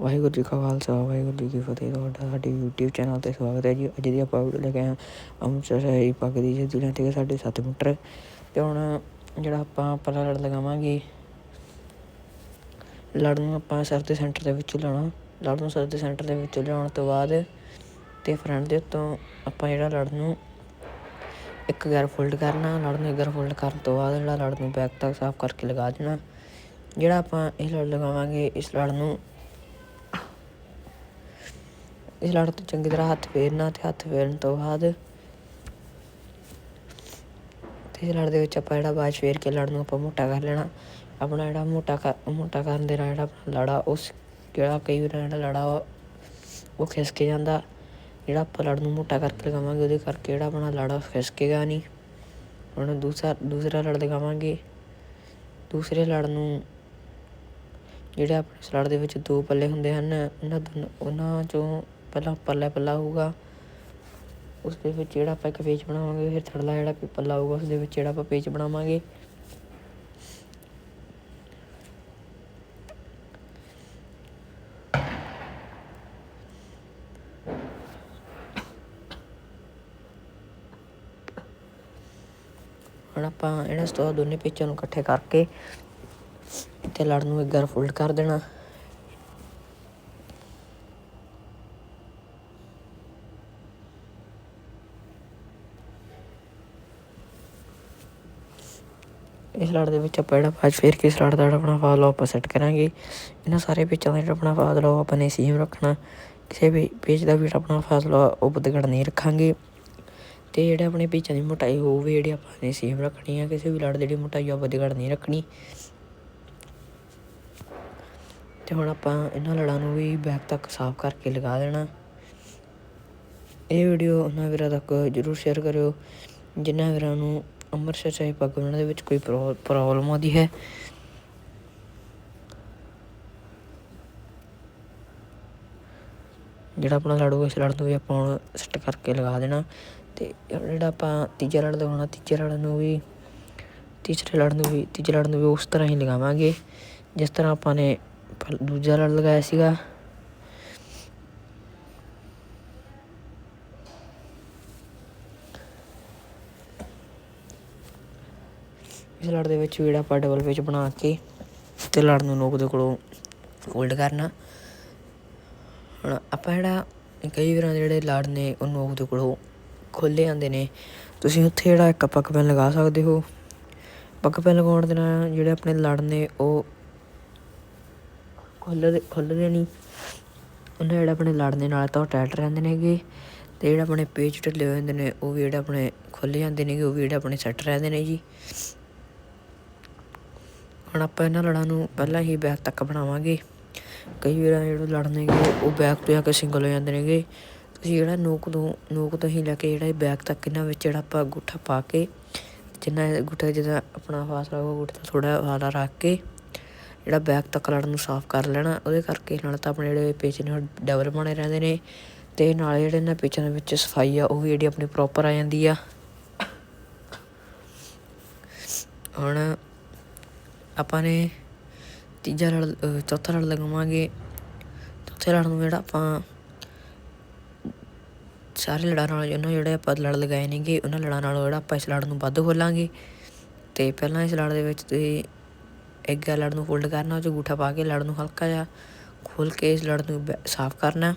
ਵਾਹਿਗੁਰੂ ਜੀ ਕਾ ਖਾਲਸਾ, ਵਾਹਿਗੁਰੂ ਜੀ ਕੀ ਫਤਿਹ। ਤੁਹਾਡਾ ਸਾਡੇ YouTube ਚੈਨਲ ਤੇ ਸਵਾਗਤ ਹੈ ਜੀ। ਅੱਜ ਦੀ ਆਪਾਂ ਵੀਡੀਓ ਲੈ ਕੇ ਆਏ ਹਾਂ ਅੰਮ੍ਰਿਤਸਰ ਸ਼ਹਿਰੀ ਪੱਗ ਦੀ ਜੀ ਦੁਨੀਆ ਤੇ ਸਾਡੇ 7 ਮੀਟਰ। ਤੇ ਹੁਣ ਜਿਹੜਾ ਆਪਾਂ ਪੱਲਾ ਲੜ ਲਗਾਵਾਂਗੇ ਲੜ ਨੂੰ ਆਪਾਂ ਸਰ ਦੇ ਸੈਂਟਰ ਦੇ ਵਿੱਚ ਲਾਉਣਾ। ਲੜ ਨੂੰ ਸਰ ਦੇ ਸੈਂਟਰ ਦੇ ਵਿੱਚ ਲਿਆਉਣ ਤੋਂ ਬਾਅਦ ਤੇ ਫਰੰਟ ਦੇ ਉੱਤੋਂ ਆਪਾਂ ਜਿਹੜਾ ਲੜ ਨੂੰ ਇੱਕ ਗੈਰ ਫੋਲਡ ਕਰਨਾ ਲੜ ਨੂੰ ਇੱਕ ਗੈਰ ਫੋਲਡ ਕਰਨ ਤੋਂ ਬਾਅਦ ਜਿਹੜਾ ਲੜ ਨੂੰ ਬੈਕ ਤੱਕ ਸਾਫ਼ ਕਰਕੇ ਲਗਾ ਦੇਣਾ। ਜਿਹੜਾ ਆਪਾਂ ਇਹ ਲੜ ਲਗਾਵਾਂਗੇ, ਇਸ ਲੜ ਨੂੰ ਇਸ ਲੜ ਤੋਂ ਚੰਗੀ ਤਰ੍ਹਾਂ ਹੱਥ ਫੇਰਨਾ ਤੇ ਹੱਥ ਫੇਰਨ ਤੋਂ ਬਾਅਦ ਤੇ ਇਸ ਲੜ ਦੇ ਵਿੱਚ ਆਪਾਂ ਜਿਹੜਾ ਬਾਅਦ ਫੇਰ ਕੇ ਲੜ ਨੂੰ ਆਪਾਂ ਮੋਟਾ ਕਰ ਲੈਣਾ। ਆਪਣਾ ਜਿਹੜਾ ਮੋਟਾ ਕਰ ਮੋਟਾ ਕਰਨ ਦੇ ਨਾਲ ਜਿਹੜਾ ਆਪਣਾ ਲੜਾ, ਉਸ ਜਿਹੜਾ ਕਈ ਵਾਰ ਜਿਹੜਾ ਲੜਾ ਵਾ ਉਹ ਖਿਸਕ ਜਾਂਦਾ। ਜਿਹੜਾ ਆਪਾਂ ਲੜ ਨੂੰ ਮੋਟਾ ਕਰਕੇ ਲਗਾਵਾਂਗੇ, ਉਹਦੇ ਕਰਕੇ ਜਿਹੜਾ ਆਪਣਾ ਲੜਾ ਖਿਸਕੇਗਾ ਨਹੀਂ। ਹੁਣ ਦੂਸਰਾ ਦੂਸਰਾ ਲੜ ਲਗਾਵਾਂਗੇ ਦੂਸਰੇ ਲੜ ਨੂੰ ਜਿਹੜੇ ਆਪਣੇ ਸਲਾੜ ਦੇ ਵਿੱਚ ਦੋ ਪੱਲੇ ਹੁੰਦੇ ਹਨ, ਉਹਨਾਂ ਦੋਨਾਂ, ਉਹਨਾਂ ਚੋਂ ਪਹਿਲਾਂ ਪੱਲਾ ਪੱਲਾ ਹੋਊਗਾ ਉਸ ਦੇ ਵਿੱਚ ਜਿਹੜਾ ਆਪਾਂ ਇੱਕ ਪੇਜ ਬਣਾਵਾਂਗੇ, ਫਿਰ ਥੜਲਾ ਜਿਹੜਾ ਪੱਲਾ ਹੋਊਗਾ ਉਸ ਦੇ ਵਿੱਚ ਜਿਹੜਾ ਆਪਾਂ ਪੇਜ ਬਣਾਵਾਂਗੇ। ਹੁਣ ਆਪਾਂ ਇਹਨਾਂ ਤੋਂ ਬਾਅਦ ਦੋਨੇ ਪੇਚਾਂ ਨੂੰ ਇਕੱਠੇ ਕਰਕੇ ਤੇ ਲੜ ਨੂੰ ਇੱਕ ਵਾਰ ਫੋਲਡ ਕਰ ਦੇਣਾ। ਇਸ ਲੜ ਦੇ ਵਿੱਚ ਆਪਾਂ ਜਿਹੜਾ ਬਾਜ ਫੇਰ ਕੇ ਇਸ ਲੜ ਦਾ ਜਿਹੜਾ ਆਪਣਾ ਫਾਲ ਆਪਾਂ ਸੈੱਟ ਕਰਾਂਗੇ। ਇਹਨਾਂ ਸਾਰੇ ਪੇਚਾਂ ਦਾ ਜਿਹੜਾ ਆਪਣਾ ਫਾਸਲਾ ਉਹ ਆਪਾਂ ਨੇ ਸੇਮ ਰੱਖਣਾ। ਕਿਸੇ ਵੀ ਪੇਜ ਦਾ ਵੀ ਆਪਣਾ ਫਾਸਲਾ ਉਹ ਬਦਗੜ ਨਹੀਂ ਰੱਖਾਂਗੇ। ਤੇ ਜਿਹੜੇ ਆਪਣੇ ਪੇਚਾਂ ਦੀ ਮੋਟਾਈ ਉਹ ਵੀ ਜਿਹੜੀ ਆਪਾਂ ਨੇ ਸੇਮ ਰੱਖਣੀ ਆ, ਕਿਸੇ ਵੀ ਲੜ ਦੀ ਜਿਹੜੀ ਮੋਟਾਈ ਆ ਬਦਗੜ ਨਹੀਂ ਰੱਖਣੀ। ਤੇ ਹੁਣ ਆਪਾਂ ਇਹਨਾਂ ਲੜਾਂ ਨੂੰ ਵੀ ਬੈਕ ਤੱਕ ਸਾਫ਼ ਕਰਕੇ ਲਗਾ ਦੇਣਾ। ਇਹ ਵੀਡੀਓ ਉਹਨਾਂ ਵੀਰਾਂ ਤੱਕ ਜਰੂਰ ਸ਼ੇਅਰ ਕਰਿਓ। ਜਿਨ੍ਹਾਂ ਵੀਰਾਂ ਨੂੰ ਅੰਮ੍ਰਿਤਸਰ ਚਾਹੇ ਪੱਗ ਬਣਾਉਣ ਦੇ ਵਿੱਚ ਕੋਈ ਪ੍ਰੋਬਲਮ ਆਉਂਦੀ ਹੈ? ਜਿਹੜਾ ਆਪਣਾ ਲੜੂਗਾ ਇਸ ਲੜ ਨੂੰ ਵੀ ਆਪਾਂ ਹੁਣ ਸੈੱਟ ਕਰਕੇ ਲਗਾ ਦੇਣਾ। ਤੇ ਜਿਹੜਾ ਆਪਾਂ ਤੀਜਾ ਲੜ ਲਗਾਉਣਾ ਤੀਜੇ ਲੜ ਨੂੰ ਵੀ, ਤੀਸਰੇ ਲੜ ਨੂੰ ਵੀ, ਤੀਜੇ ਲੜ ਨੂੰ ਵੀ ਉਸ ਤਰ੍ਹਾਂ ਹੀ ਲਗਾਵਾਂਗੇ। ਜਿਸ ਤਰ੍ਹਾਂ ਆਪਾਂ ਨੇ ਦੂਜਾ ਲੜ ਲਗਾਇਆ ਸੀਗਾ। ਲੜ ਦੇ ਵਿੱਚ ਵੀ ਆਪਾਂ ਡਬਲ ਵਿੱਚ ਬਣਾ ਕੇ ਤੇ ਲੜ ਨੂੰ ਨੋਕ ਦੇ ਕੋਲੋਂ ਹੋਲਡ ਕਰਨਾ। ਹੁਣ ਆਪਾਂ ਜਿਹੜਾ ਕਈ ਵਾਰਾਂ ਜਿਹੜੇ ਲੜ ਨੇ, ਉਹ ਨੋਕ ਦੇ ਕੋਲੋਂ ਖੁੱਲੇ ਜਾਂਦੇ ਨੇ। ਤੁਸੀਂ ਉੱਥੇ ਜਿਹੜਾ ਇੱਕ ਪੱਕ ਪੈਨ ਲਗਾ ਸਕਦੇ ਹੋ। ਪੱਕ ਪੈਨ ਲਗਾਉਣ ਦੇ ਨਾਲ ਜਿਹੜੇ ਆਪਣੇ ਲੜ ਨੇ, ਉਹ ਖੁੱਲ੍ਹਦੇ ਖੁੱਲ੍ਹਦੇ ਨਹੀਂ। ਉਹਨਾਂ ਜਿਹੜਾ ਆਪਣੇ ਲੜ ਦੇ ਨਾਲ ਤਾਂ ਉਹ ਟਾਈਟ ਰਹਿੰਦੇ ਨੇਗੇ। ਤੇ ਜਿਹੜਾ ਆਪਣੇ ਪੇਜ ਢਿੱਲੇ ਹੋ ਜਾਂਦੇ ਨੇ, ਉਹ ਵੀ ਜਿਹੜੇ ਆਪਣੇ ਖੁੱਲ੍ਹ ਜਾਂਦੇ ਨੇਗੇ, ਉਹ ਵੀ ਜਿਹੜੇ ਆਪਣੇ ਸੈੱਟ ਰਹਿੰਦੇ ਨੇ ਜੀ। ਹੁਣ ਆਪਾਂ ਇਹਨਾਂ ਲੜਾਂ ਨੂੰ ਪਹਿਲਾਂ ਹੀ ਬੈਕ ਤੱਕ ਬਣਾਵਾਂਗੇ। ਕਈ ਵਾਰ ਜਿਹੜੇ ਲੜ ਨੇਗੇ ਉਹ ਬੈਕ ਤੋਂ ਆ ਕੇ ਸਿੰਗਲ ਹੋ ਜਾਂਦੇ ਨੇਗੇ। ਤੁਸੀਂ ਜਿਹੜਾ ਨੋਕ ਤੋਂ ਨੋਕ ਤੋਂ ਹੀ ਲੈ ਕੇ ਜਿਹੜਾ ਬੈਕ ਤੱਕ ਇਹਨਾਂ ਵਿੱਚ ਜਿਹੜਾ ਆਪਾਂ ਅੰਗੂਠਾ ਪਾ ਕੇ, ਜਿੰਨਾ ਅੰਗੂਠਾ ਜਿਹਦਾ ਆਪਣਾ ਫਾਸਲਾ ਉਹ ਅੰਗੂਠਾ ਥੋੜਾ ਹਾਲਾ ਰੱਖ ਕੇ ਜਿਹੜਾ ਬੈਕ ਤੱਕ ਲੜਨ ਨੂੰ ਸਾਫ਼ ਕਰ ਲੈਣਾ। ਉਹਦੇ ਕਰਕੇ ਨਾਲ ਤਾਂ ਆਪਣੇ ਜਿਹੜੇ ਪੇਚ ਨੇ ਉਹ ਡਬਲ ਬਣੇ ਰਹਿੰਦੇ ਨੇ। ਤੇ ਨਾਲ ਜਿਹੜੇ ਇਹਨਾਂ ਪੇਚਾਂ ਦੇ ਵਿੱਚ ਸਫ਼ਾਈ ਆ, ਉਹ ਵੀ ਜਿਹੜੀ ਆਪਣੀ ਪ੍ਰੋਪਰ ਆ ਜਾਂਦੀ ਆ। ਹੁਣ ਆਪਾਂ ਨੇ ਤੀਜਾ ਲੜ ਚੌਥਾ ਲੜ ਲਗਾਵਾਂਗੇ। ਚੌਥੇ ਲੜ ਨੂੰ ਜਿਹੜਾ ਆਪਾਂ ਸਾਰੇ ਲੜਾਂ ਨਾਲ ਜਿਹਨਾਂ ਜਿਹੜੇ ਆਪਾਂ ਲੜ ਲਗਾਏ ਨੇਗੇ, ਉਹਨਾਂ ਲੜਾਂ ਨਾਲ ਜਿਹੜਾ ਆਪਾਂ ਇਸ ਲੜ ਨੂੰ ਵੱਧ ਖੋਲਾਂਗੇ। ਤੇ ਪਹਿਲਾਂ ਇਸ ਲੜ ਦੇ ਵਿੱਚ ਤੁਸੀਂ ਇੱਕ ਲੜ ਨੂੰ ਫੋਲਡ ਕਰਨਾ, ਉਹ 'ਚ ਅੰਗੂਠਾ ਪਾ ਕੇ ਲੜ ਨੂੰ ਹਲਕਾ ਜਿਹਾ ਖੋਲ ਕੇ ਇਸ ਲੜ ਨੂੰ ਸਾਫ਼ ਕਰਨਾ।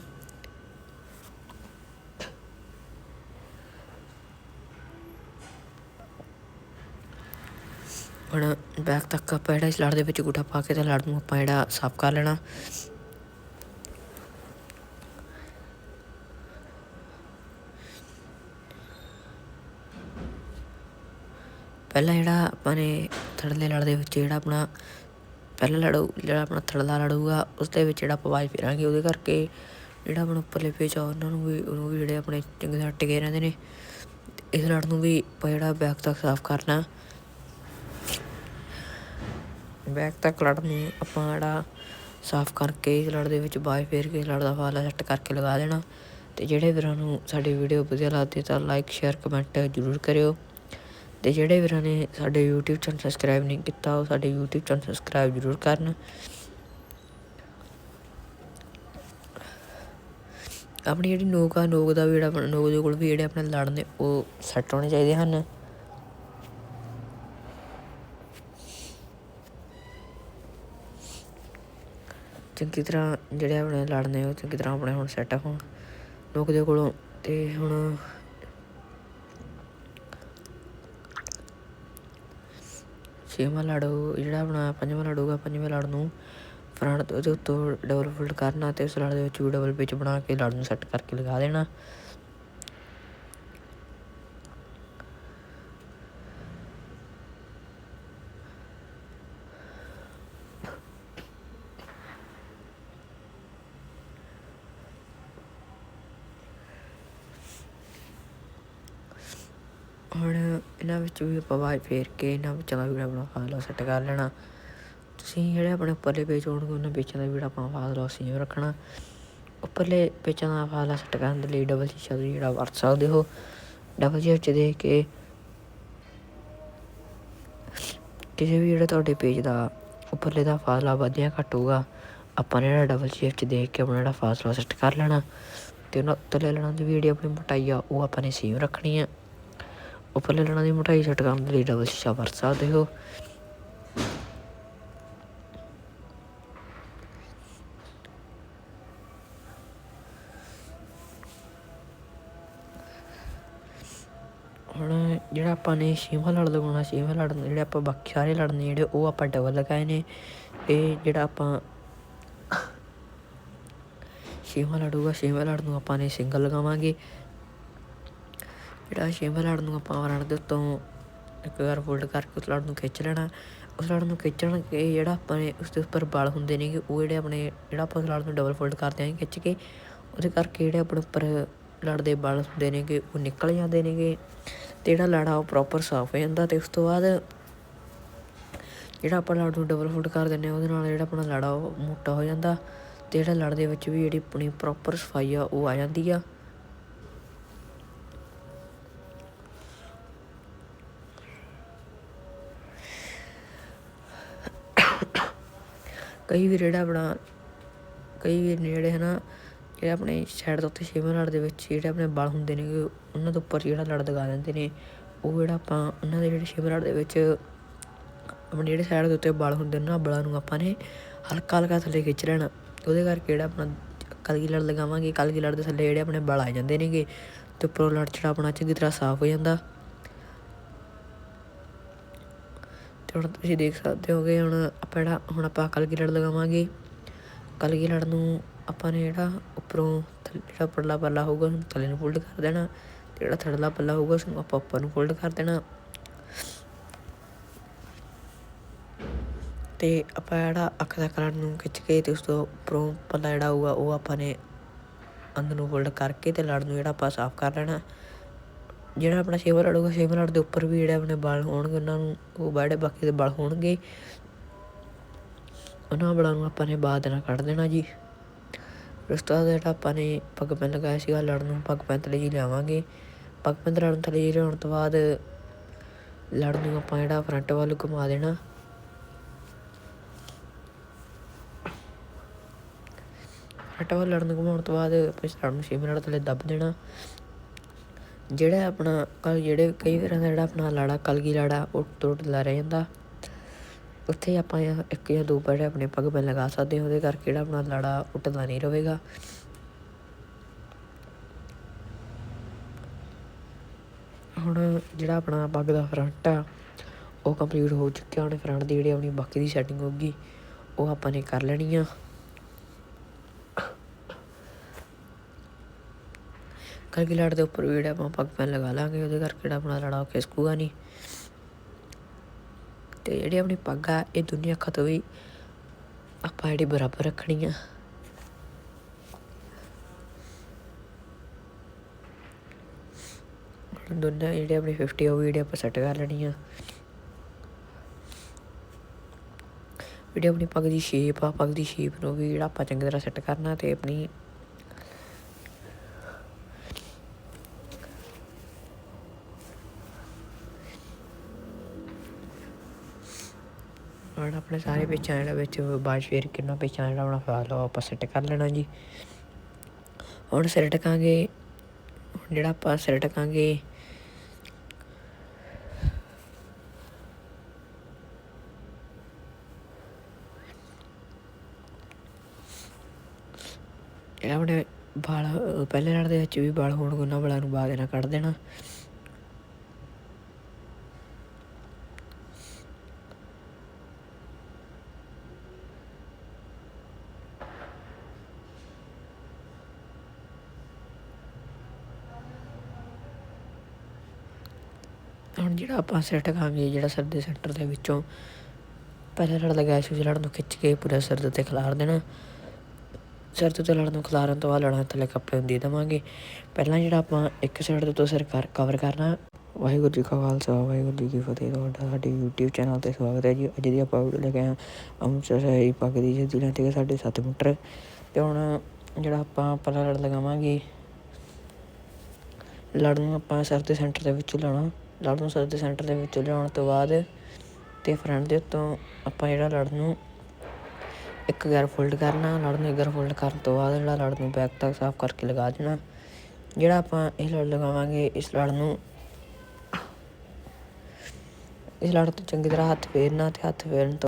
ਹੁਣ ਬੈਕ ਤੱਕ ਆਪਾਂ ਜਿਹੜਾ ਇਸ ਲੜ ਦੇ ਵਿੱਚ ਅੰਗੂਠਾ ਪਾ ਕੇ ਤੇ ਲੜ ਨੂੰ ਆਪਾਂ ਜਿਹੜਾ ਸਾਫ਼ ਕਰ ਲੈਣਾ। ਪਹਿਲਾਂ ਜਿਹੜਾ ਆਪਾਂ ਨੇ ਥੜਲੇ ਲੜ ਦੇ ਵਿੱਚ ਜਿਹੜਾ ਆਪਣਾ, ਪਹਿਲਾ ਲੜੂ, ਜਿਹੜਾ ਆਪਣਾ ਥੜਲਾ ਲੜੂਗਾ ਉਸ ਦੇ ਵਿੱਚ ਜਿਹੜਾ ਪਵਾਜ ਫੇਰਾਂਗੇ, ਉਹਦੇ ਕਰਕੇ ਜਿਹੜਾ ਆਪਣਾ ਉੱਪਰਲੇ ਪੇਚ ਆ, ਉਹਨਾਂ ਨੂੰ ਵੀ, ਉਹਨੂੰ ਵੀ ਜਿਹੜੇ ਆਪਣੇ ਚੰਗੇ ਤਰ੍ਹਾਂ ਟਿਕੇ ਰਹਿੰਦੇ ਨੇ। ਇਸ ਲੜ ਨੂੰ ਵੀ ਆਪਾਂ ਜਿਹੜਾ ਬੈਕ ਤੱਕ ਸਾਫ਼ ਕਰਨਾ। ਬੈਕ ਤੱਕ ਲੜ ਨੂੰ ਆਪਾਂ ਜਿਹੜਾ ਸਾਫ਼ ਕਰਕੇ ਇਸ ਲੜ ਦੇ ਵਿੱਚ ਬਾਏ ਫੇਰ ਕੇ ਲੜ ਦਾ ਫਾਲਾ ਸੈੱਟ ਕਰਕੇ ਲਗਾ ਦੇਣਾ। ਤੇ ਜਿਹੜੇ ਵੀਰਾਂ ਨੂੰ ਸਾਡੀ ਵੀਡੀਓ ਵਧੀਆ ਲੱਗਦੀ ਤਾਂ ਲਾਈਕ ਸ਼ੇਅਰ ਕਮੈਂਟ ਜ਼ਰੂਰ ਕਰਿਓ। ਤੇ ਜਿਹੜੇ ਵੀਰਾਂ ਨੇ ਸਾਡੇ YouTube ਚੈਨਲ ਸਬਸਕ੍ਰਾਈਬ ਨਹੀਂ ਕੀਤਾ, ਉਹ ਸਾਡੇ YouTube ਚੈਨਲ ਸਬਸਕ੍ਰਾਈਬ ਜ਼ਰੂਰ ਕਰਨ। ਆਪਣੀ ਜਿਹੜੀ ਨੋਕ ਆ, ਨੋਕ ਦਾ ਵੀ ਜਿਹੜਾ ਆਪਣਾ, ਨੋਕ ਦੇ ਕੋਲ ਵੀ ਜਿਹੜੇ ਆਪਣੇ ਲੜ ਨੇ, ਉਹ ਸੈੱਟ ਹੋਣੇ ਚਾਹੀਦੇ ਹਨ। ਚੰਗੀ ਤਰ੍ਹਾਂ ਜਿਹੜੇ ਆਪਣੇ ਲੜ ਉਹ ਚੰਗੀ ਤਰ੍ਹਾਂ ਆਪਣੇ ਹੁਣ ਸੈੱਟ ਹੋਣ। ਲੋਕ ਦੇ ਕੋਲੋਂ ਤੇ ਹੁਣ ਛੇਵਾਂ ਲੜ, ਜਿਹੜਾ ਆਪਣਾ ਪੰਜਵਾਂ ਲੜ ਪੰਜਵੇਂ ਲੜ ਨੂੰ ਫਰੰਟ ਤੋਂ ਉਹਦੇ ਉੱਤੋਂ ਡਬਲ ਫੋਲਡ ਕਰਨਾ ਤੇ ਉਸ ਲੜ ਦੇ ਵਿੱਚ ਵੀ ਡਬਲ ਪਿਚ ਬਣਾ ਕੇ ਲੜ ਨੂੰ ਸੈੱਟ ਕਰਕੇ ਲਗਾ ਦੇਣਾ। ਹੁਣ ਇਹਨਾਂ ਵਿੱਚ ਵੀ ਆਪਾਂ ਆਵਾਜ਼ ਫੇਰ ਕੇ ਇਹਨਾਂ ਵਿੱਚੋਂ ਦਾ ਵੀ ਆਪਣਾ ਫਾਸਲਾ ਸੈੱਟ ਕਰ ਲੈਣਾ। ਤੁਸੀਂ ਜਿਹੜੇ ਆਪਣੇ ਉੱਪਰਲੇ ਪੇਜ ਹੋਣਗੇ, ਉਹਨਾਂ ਪੇਜਾਂ ਦਾ ਵੀ ਜਿਹੜਾ ਆਪਣਾ ਫਾਸਲਾ ਸੇਮ ਰੱਖਣਾ। ਉੱਪਰਲੇ ਪੇਜਾਂ ਦਾ ਫਾਸਲਾ ਸੈੱਟ ਕਰਨ ਦੇ ਲਈ ਡਬਲ ਸ਼ੀਸ਼ਾ ਤੁਸੀਂ ਜਿਹੜਾ ਵਰਤ ਸਕਦੇ ਹੋ। ਡਬਲ ਸ਼ੀਸ਼ਾ 'ਚ ਦੇਖ ਕੇ ਕਿਸੇ ਵੀ ਜਿਹੜਾ ਤੁਹਾਡੇ ਪੇਜ ਦਾ ਉੱਪਰਲੇ ਦਾ ਫਾਸਲਾ ਵੱਧ ਜਾਂ ਘੱਟ ਹੋਊਗਾ ਆਪਾਂ ਨੇ ਜਿਹੜਾ ਡਬਲ ਸ਼ੀਟ 'ਚ ਦੇਖ ਕੇ ਆਪਣਾ ਜਿਹੜਾ ਫਾਸਲਾ ਸੈੱਟ ਕਰ ਲੈਣਾ। ਤੇ ਉਹਨਾਂ ਉੱਤਰਲੇ ਲੈਣਾ ਦੀ ਵੀ ਜਿਹੜੀ ਆਪਣੀ ਮੋਟਾਈ ਆ, ਉਹ ਆਪਾਂ ਨੇ ਸੇਮ ਰੱਖਣੀ ਆ। ਉੱਪਰਲੇ ਲੜਾਂ ਦੀ ਮੋਟਾਈ ਸੈੱਟ ਕਰਨ ਦੇ ਲਈ ਡਬਲ ਸ਼ੀਸ਼ਾ ਵਰਤ ਸਕਦੇ ਹੋ। ਹੁਣ ਜਿਹੜਾ ਆਪਾਂ ਨੇ ਛੇਵਾਂ ਲੜ ਲਗਾਉਣਾ ਛੇਵਾਂ ਲੜ ਜਿਹੜੇ ਆਪਾਂ ਬਾਕੀ ਸਾਰੇ ਲੜ ਜਿਹੜੇ ਉਹ ਆਪਾਂ ਡਬਲ ਲਗਾਏ ਨੇ। ਇਹ ਜਿਹੜਾ ਆਪਾਂ ਛੇਵਾਂ ਲੜੂਗਾ ਛੇਵਾਂ ਲੜ ਨੂੰ ਆਪਾਂ ਨੇ ਸਿੰਗਲ ਲਗਾਵਾਂਗੇ। ਜਿਹੜਾ ਛੇਵਾਂ ਲੜ ਨੂੰ ਆਪਾਂ ਰਣ ਦੇ ਉੱਤੋਂ ਇੱਕ ਵਾਰ ਫੋਲਡ ਕਰਕੇ ਉਸ ਲੜ ਨੂੰ ਖਿੱਚ ਲੈਣਾ ਉਸ ਲੜ ਨੂੰ ਖਿੱਚਣ ਕੇ ਜਿਹੜਾ ਆਪਾਂ ਨੇ ਉਸ ਦੇ ਉੱਪਰ ਬਲ ਹੁੰਦੇ ਨੇਗੇ ਉਹ ਜਿਹੜੇ ਆਪਣੇ ਜਿਹੜਾ ਆਪਾਂ ਉਸ ਲੜ ਨੂੰ ਡਬਲ ਫੋਲਡ ਕਰਦੇ ਆਂ ਖਿੱਚ ਕੇ ਉਹਦੇ ਕਰਕੇ ਜਿਹੜੇ ਆਪਣੇ ਉੱਪਰ ਲੜ ਦੇ ਬਲ ਹੁੰਦੇ ਨੇਗੇ ਉਹ ਨਿਕਲ ਜਾਂਦੇ ਨੇਗੇ ਤੇ ਜਿਹੜਾ ਲੜਾ ਉਹ ਪ੍ਰੋਪਰ ਸਾਫ਼ ਹੋ ਜਾਂਦਾ ਤੇ ਉਸ ਤੋਂ ਬਾਅਦ ਜਿਹੜਾ ਆਪਾਂ ਲੜ ਨੂੰ ਡਬਲ ਫੋਲਡ ਕਰ ਦਿੰਦੇ ਆ ਉਹਦੇ ਨਾਲ ਜਿਹੜਾ ਆਪਣਾ ਲੜਾ ਉਹ ਮੋਟਾ ਹੋ ਜਾਂਦਾ ਤੇ ਜਿਹੜਾ ਲੜ ਦੇ ਵਿੱਚ ਵੀ ਜਿਹੜੀ ਆਪਣੀ ਪ੍ਰੋਪਰ ਸਫ਼ਾਈ ਆ ਉਹ ਆ ਜਾਂਦੀ ਆ ਕਈ ਵੀਰ ਜਿਹੜਾ ਆਪਣਾ, ਕਈ ਵੀਰ ਨੇ ਜਿਹੜੇ ਹਨਾ, ਜਿਹੜੇ ਆਪਣੇ ਸਾਈਡ ਦੇ ਉੱਤੇ ਛੇਵਾਂ ਲੜ ਦੇ ਵਿੱਚ ਜਿਹੜੇ ਆਪਣੇ ਬਲ ਹੁੰਦੇ ਨੇ, ਉਹਨਾਂ ਦੇ ਉੱਪਰ ਜਿਹੜਾ ਲੜ ਦਗਾ ਦਿੰਦੇ ਨੇ, ਉਹ ਜਿਹੜਾ ਆਪਾਂ ਉਹਨਾਂ ਦੇ ਜਿਹੜੇ ਛੇਵਾਂ ਲੜ ਦੇ ਵਿੱਚ ਆਪਣੇ ਜਿਹੜੇ ਸਾਈਡ ਦੇ ਉੱਤੇ ਬਲ ਹੁੰਦੇ ਨੇ ਨਾ ਬਲਾਂ ਨੂੰ ਆਪਾਂ ਨੇ ਹਲਕਾ ਹਲਕਾ ਥੱਲੇ ਖਿੱਚ ਲੈਣਾ। ਉਹਦੇ ਕਰਕੇ ਜਿਹੜਾ ਆਪਣਾ ਕਲਗੀ ਲੜ ਲਗਾਵਾਂਗੇ ਕਲਗੀ ਲੜ ਦੇ ਥੱਲੇ ਜਿਹੜੇ ਆਪਣੇ ਬਲ ਆ ਜਾਂਦੇ ਨੇਗੇ, ਤੇ ਉੱਪਰੋਂ ਲੜ ਜਿਹੜਾ ਆਪਣਾ ਚੰਗੀ ਤਰ੍ਹਾਂ ਸਾਫ਼ ਹੋ ਜਾਂਦਾ। ਤੇ ਹੁਣ ਤੁਸੀਂ ਦੇਖ ਸਕਦੇ ਹੋਗੇ, ਹੁਣ ਆਪਾਂ ਜਿਹੜਾ, ਹੁਣ ਆਪਾਂ ਕਲਗੀ ਲੜ ਲਗਾਵਾਂਗੇ। ਕਲਗੀ ਲੜ ਨੂੰ ਆਪਾਂ ਨੇ ਜਿਹੜਾ ਉੱਪਰੋਂ ਥੱਲੇ ਜਿਹੜਾ ਪਰਲਾ ਪੱਲਾ ਹੋਊਗਾ, ਉਹਨੂੰ ਥੱਲੇ ਨੂੰ ਫੋਲਡ ਕਰ ਦੇਣਾ। ਤੇ ਜਿਹੜਾ ਥੱਲੜਾ ਪੱਲਾ ਹੋਊਗਾ, ਉਸਨੂੰ ਆਪਾਂ ਉੱਪਰ ਨੂੰ ਫੋਲਡ ਕਰ ਦੇਣਾ। ਤੇ ਆਪਾਂ ਜਿਹੜਾ ਅੱਖ ਦਾ ਕਲਰ ਨੂੰ ਖਿੱਚ ਕੇ ਤੇ ਉਸ ਤੋਂ ਉੱਪਰੋਂ ਪੱਲਾ ਜਿਹੜਾ ਹੋਊਗਾ, ਉਹ ਆਪਾਂ ਨੇ ਅੰਦਰ ਨੂੰ ਫੋਲਡ ਕਰਕੇ ਤੇ ਲੜ ਨੂੰ ਜਿਹੜਾ ਆਪਾਂ ਸਾਫ਼ ਕਰ ਲੈਣਾ। ਜਿਹੜਾ ਆਪਣਾ ਛੇਵਾਂ ਲੜ ਹੋਊਗਾ ਛੇਵਾਂ ਲੜ ਦੇ ਉੱਪਰ ਵੀ ਜਿਹੜੇ ਆਪਣੇ ਵਾਲ ਹੋਣਗੇ, ਉਹਨਾਂ ਨੂੰ ਉਹ ਬਾੜੇ ਬਾਕੀ ਦੇ ਵਾਲ ਹੋਣਗੇ। ਉਹਨਾਂ ਵਾਲਾਂ ਨੂੰ ਆਪਾਂ ਨੇ ਬਾਅਦ ਨਾਲ ਕੱਢ ਦੇਣਾ ਜੀ। ਉਸ ਤੋਂ ਬਾਅਦ ਜਿਹੜਾ ਆਪਾਂ ਨੇ ਪੱਗ ਪੈਨ ਲਗਾਇਆ ਸੀਗਾ ਲੜ ਨੂੰ ਪੱਗ ਪੈਨ ਥਲੇ ਜੀ ਲਿਆਵਾਂਗੇ। ਪੱਗ ਪੈਨ ਲੜ ਥਲੇ ਜੀ ਲਿਆਉਣ ਤੋਂ ਬਾਅਦ ਲੜ ਨੂੰ ਆਪਾਂ ਜਿਹੜਾ ਫਰੰਟ ਵੱਲ ਘੁਮਾ ਦੇਣਾ। ਫਰੰਟ ਵੱਲ ਲੜਨ ਨੂੰ ਘੁਮਾਉਣ ਤੋਂ ਬਾਅਦ ਆਪਾਂ ਇਸ ਲੜ ਨੂੰ ਛੇਵੇਂ ਲੜ ਥਲੇ ਦੱਬ ਦੇਣਾ। ਜਿਹੜਾ ਆਪਣਾ ਕਲ ਜਿਹੜੇ ਕਈ ਵਾਰ ਦਾ ਜਿਹੜਾ ਆਪਣਾ ਲਾੜਾ, ਕਲਗੀ ਲਾੜਾ, ਉਹ ਟੁੱਟ ਲਾ ਰਹਿ ਜਾਂਦਾ। ਉੱਥੇ ਆਪਾਂ ਇੱਕ ਜਾਂ ਦੋ ਪੜੇ ਆਪਣੇ ਪੱਗ ਪੈਨ ਲਗਾ ਸਕਦੇ ਹਾਂ, ਉਹਦੇ ਕਰਕੇ ਜਿਹੜਾ ਆਪਣਾ ਲਾੜਾ ਉੱਟਦਾ ਨਹੀਂ ਰਹੇਗਾ। ਹੁਣ ਜਿਹੜਾ ਆਪਣਾ ਪੱਗ ਦਾ ਫਰੰਟ ਆ, ਉਹ ਕੰਪਲੀਟ ਹੋ ਚੁੱਕਿਆ, ਹੁਣ ਫਰੰਟ ਦੀ ਜਿਹੜੀ ਆਪਣੀ ਬਾਕੀ ਦੀ ਸੈਟਿੰਗ ਹੋਊਗੀ, ਉਹ ਆਪਾਂ ਨੇ ਕਰ ਲੈਣੀ ਆ। ਕਰਕੇ ਲੜ ਦੇ ਉੱਪਰ ਵੀ ਜਿਹੜਾ ਆਪਾਂ ਪੱਗ ਪੈਨ ਲਗਾ ਲਾਂਗੇ, ਉਹਦੇ ਕਰਕੇ ਜਿਹੜਾ ਆਪਣਾ ਲੜਾ ਖਿਸਕੂਗਾ ਨਹੀਂ ਤੇ ਜਿਹੜੀ ਆਪਣੀ ਪੱਗ ਆ, ਇਹ ਦੁਨੀਆ ਅੱਖਾਂ ਵੀ ਆਪਾਂ ਜਿਹੜੀ ਬਰਾਬਰ ਰੱਖਣੀ ਆ। ਦੋਨਾਂ ਜਿਹੜੇ ਆਪਣੀ 50 ਉਹ ਵੀਡੀਓ ਆਪਾਂ ਸੈੱਟ ਕਰ ਲੈਣੀ ਆ। ਵੀਡੀਓ ਆਪਣੀ ਪੱਗ ਦੀ ਸ਼ੇਪ ਆ, ਪੱਗ ਦੀ ਸ਼ੇਪ ਨੂੰ ਵੀ ਜਿਹੜਾ ਆਪਾਂ ਚੰਗੀ ਤਰ੍ਹਾਂ ਸੈੱਟ ਕਰਨਾ ਤੇ ਆਪਣੀ ਹੁਣ ਆਪਣੇ ਸਾਰੇ ਪੇਚਾਂ ਜਿਹੜਾ ਵਿੱਚ ਬਾਜ ਫੇਰ ਕਿੰਨਾ ਪੇਚਾਂ ਜਿਹੜਾ ਆਪਣਾ ਫਾਲ ਆਪਾਂ ਸੈੱਟ ਕਰ ਲੈਣਾ ਜੀ। ਹੁਣ ਸਿਰ ਟਕਾਂਗੇ ਜਿਹੜਾ ਆਪਾਂ ਸਿਰ ਟਕਾਂਗੇ ਇਹ ਆਪਣੇ ਵਾਲ, ਪਹਿਲੇ ਲੜ ਦੇ ਵਿੱਚ ਵੀ ਵਾਲ ਹੋਣ ਉਹਨਾਂ ਵਾਲਾਂ ਨੂੰ ਬਾਅਦ ਨਾਲ ਕੱਢ ਦੇਣਾ। ਹੁਣ ਜਿਹੜਾ ਆਪਾਂ ਸਿਰ ਟਕਾਂਗੇ ਜਿਹੜਾ ਸਿਰ ਦੇ ਸੈਂਟਰ ਦੇ ਵਿੱਚੋਂ, ਪਹਿਲਾਂ ਲੜ ਲਗਾਇਆ ਸੀ, ਉਸ ਲੜ ਨੂੰ ਖਿੱਚ ਕੇ ਪੂਰਾ ਸਿਰ ਦੇ ਉੱਤੇ ਖਿਲਾਰ ਦੇਣਾ। ਸਿਰ ਦੇ ਉੱਤੇ ਲੜ ਨੂੰ ਖਿਲਾਰਨ ਤੋਂ ਬਾਅਦ ਲੜਾਂ ਥੱਲੇ ਕੱਪੜੇ ਨੂੰ ਦੇ ਦੇਵਾਂਗੇ। ਪਹਿਲਾਂ ਜਿਹੜਾ ਆਪਾਂ ਇੱਕ ਸਾਈਡ ਦੇ ਉੱਤੋਂ ਸਿਰ ਕਰ ਕਵਰ ਕਰਨਾ, ਵਾਹਿਗੁਰੂ ਜੀ ਕਾ ਖਾਲਸਾ, ਵਾਹਿਗੁਰੂ ਜੀ ਕੀ ਫਤਿਹ, ਤੁਹਾਡਾ, ਸਾਡੇ YouTube ਚੈਨਲ ਤੇ ਸਵਾਗਤ ਹੈ ਜੀ। ਅੱਜ ਦੀ ਆਪਾਂ ਵੀਡੀਓ ਲੈ ਕੇ ਆਏ ਅੰਮ੍ਰਿਤਸਰ ਸ਼ਾਹੀ ਪੱਗ ਦੀ ਜਿਹਦੀ ਲੈਂਥ ਹੈ ਸਾਡੇ ਸੱਤ ਮੀਟਰ। ਤੇ ਹੁਣ ਜਿਹੜਾ ਆਪਾਂ ਪਹਿਲਾਂ ਲੜ ਲਗਾਵਾਂਗੇ ਲੜ ਨੂੰ ਆਪਾਂ ਸਿਰ ਦੇ ਸੈਂਟਰ ਦੇ ਵਿੱਚੋਂ ਲਾਉਣਾ। ਲੜ ਨੂੰ ਸਿਰ ਦੇ ਸੈਂਟਰ ਦੇ ਵਿੱਚ ਲਿਆਉਣ ਤੋਂ ਬਾਅਦ ਤੇ ਫਰੰਟ ਦੇ ਉੱਤੋਂ ਆਪਾਂ ਜਿਹੜਾ ਲੜ ਨੂੰ ਇੱਕ ਗੈਰ ਫੋਲਡ ਕਰਨਾ ਲੜ ਨੂੰ ਇੱਕ ਗੈਰ ਫੋਲਡ ਕਰਨ ਤੋਂ ਬਾਅਦ ਜਿਹੜਾ ਲੜ ਨੂੰ ਬੈਕ ਤੱਕ ਸਾਫ਼ ਕਰਕੇ ਲਗਾ ਦੇਣਾ। ਜਿਹੜਾ ਆਪਾਂ ਇਹ ਲੜ ਲਗਾਵਾਂਗੇ, ਇਸ ਲੜ ਨੂੰ ਇਸ ਲੜ ਤੋਂ ਚੰਗੀ ਤਰ੍ਹਾਂ ਹੱਥ ਫੇਰਨਾ ਤੇ ਹੱਥ ਫੇਰਨ ਤੋਂ